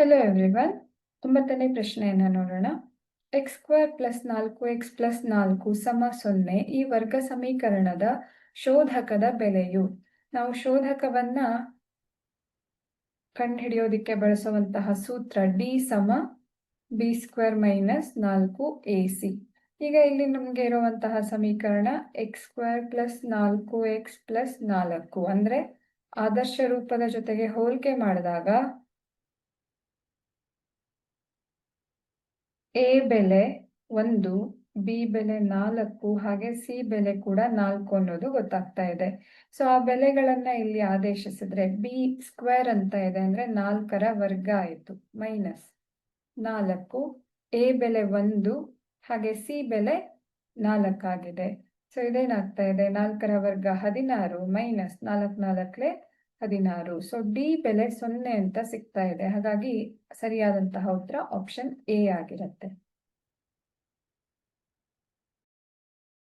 Hello everyone ಒಂಬತ್ತನೇ ಪ್ರಶ್ನೆಯನ್ನು ನೋಡೋಣ. ಎಕ್ಸ್ ಸ್ಕ್ವೇರ್ ಪ್ಲಸ್ ನಾಲ್ಕು ಎಕ್ಸ್ ಪ್ಲಸ್ ನಾಲ್ಕು ಸಮ ಸೊನ್ನೆ ಈ ವರ್ಗ ಸಮೀಕರಣದ ಶೋಧಕದ ಬೆಲೆಯು. ನಾವು ಶೋಧಕವನ್ನ ಕಂಡುಹಿಡಿಯೋದಿಕ್ಕೆ ಬಳಸುವಂತಹ ಸೂತ್ರ ಡಿ ಸಮ ಬಿ ಸ್ಕ್ವೇರ್ ಮೈನಸ್ ನಾಲ್ಕು ಎ ಸಿ ಈಗ ಇಲ್ಲಿ ನಮಗೆ ಇರುವಂತಹ ಸಮೀಕರಣ ಎಕ್ಸ್ ಸ್ಕ್ವೇರ್ ಪ್ಲಸ್ ನಾಲ್ಕು ಎಕ್ಸ್ ಪ್ಲಸ್ ನಾಲ್ಕು. ಅಂದ್ರೆ ಆದರ್ಶ ರೂಪದ ಜೊತೆಗೆ ಹೋಲಿಕೆ ಮಾಡಿದಾಗ ಎ ಬೆಲೆ ಒಂದು ಬಿ ಬೆಲೆ ನಾಲ್ಕು, ಹಾಗೆ ಸಿ ಬೆಲೆ ಕೂಡ ನಾಲ್ಕು ಅನ್ನೋದು ಗೊತ್ತಾಗ್ತಾ ಇದೆ. ಸೊ ಆ ಬೆಲೆಗಳನ್ನ ಇಲ್ಲಿ ಆದೇಶಿಸಿದ್ರೆ ಬಿ ಸ್ಕ್ವೇರ್ ಅಂತ ಇದೆ ಅಂದ್ರೆ ನಾಲ್ಕರ ವರ್ಗ ಆಯಿತು ಮೈನಸ್ ನಾಲ್ಕು. ಎ ಬೆಲೆ ಒಂದು, ಹಾಗೆ ಸಿ ಬೆಲೆ ನಾಲ್ಕಾಗಿದೆ. ಸೊ ಇದೇನಾಗ್ತಾ ಇದೆ? ನಾಲ್ಕರ ವರ್ಗ ಹದಿನಾರು ಮೈನಸ್ ನಾಲ್ಕು ನಾಲ್ಕಲೆ ಹದಿನಾರು. ಸೊ ಡಿ ಬೆಲೆ ಸೊನ್ನೆ ಅಂತ ಸಿಗ್ತಾ ಇದೆ. ಹಾಗಾಗಿ ಸರಿಯಾದಂತಹ ಉತ್ತರ ಆಪ್ಷನ್ ಎ ಆಗಿರುತ್ತೆ.